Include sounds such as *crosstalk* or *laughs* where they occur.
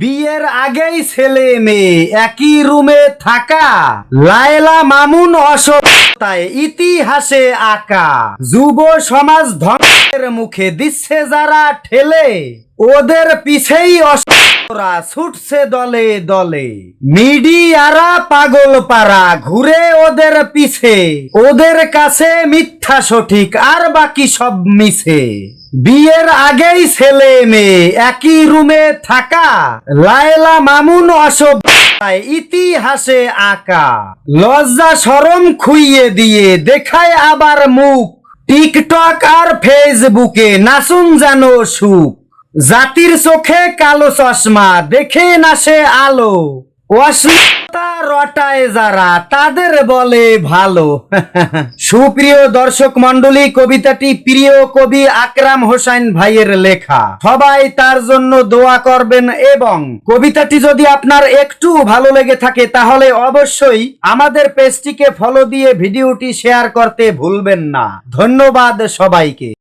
বিয়ের আগেই ছেলে মেয়ে, একই রুমে থাকা। লায়লা মামুন অসতায় ইতিহাসে আঁকা। যুব সমাজ ধ্বংসের মুখে দিচ্ছে যারা ঠেলে। ওদের পিছেই অসরা ছুটছে দলে দলে। মিডিয়ারা পাগল পারা, ঘুরে ওদের পিছে। ওদের কাছে মিথ্যা সঠিক, আর বাকি সব মিছে। বিয়ের আগেই ছেলে মেয়ে একই রুমে থাকা। লায়লা মামুন অসভ্যায় ইতিহাসে আঁকা। লজ্জা সরম খুইয়ে দিয়ে দেখায় আবার মুখ। টিকটক আর ফেসবুকে নাচুন যেন সুখ। জাতির চোখে কালো চশমা, দেখে না সে আলো। অশ্লীলতা রটায় যারা, তাদের বলে ভালো। *laughs* সুপ্রিয় দর্শক মন্ডলী কবিতাটি প্রিয় কবি আকরাম হোসেন ভাইয়ের লেখা। সবাই তার জন্য দোয়া করবেন এবং কবিতাটি যদি আপনার একটু ভালো লেগে থাকে, তাহলে অবশ্যই আমাদের পেজটিকে ফলো দিয়ে ভিডিওটি শেয়ার করতে ভুলবেন না। ধন্যবাদ সবাইকে।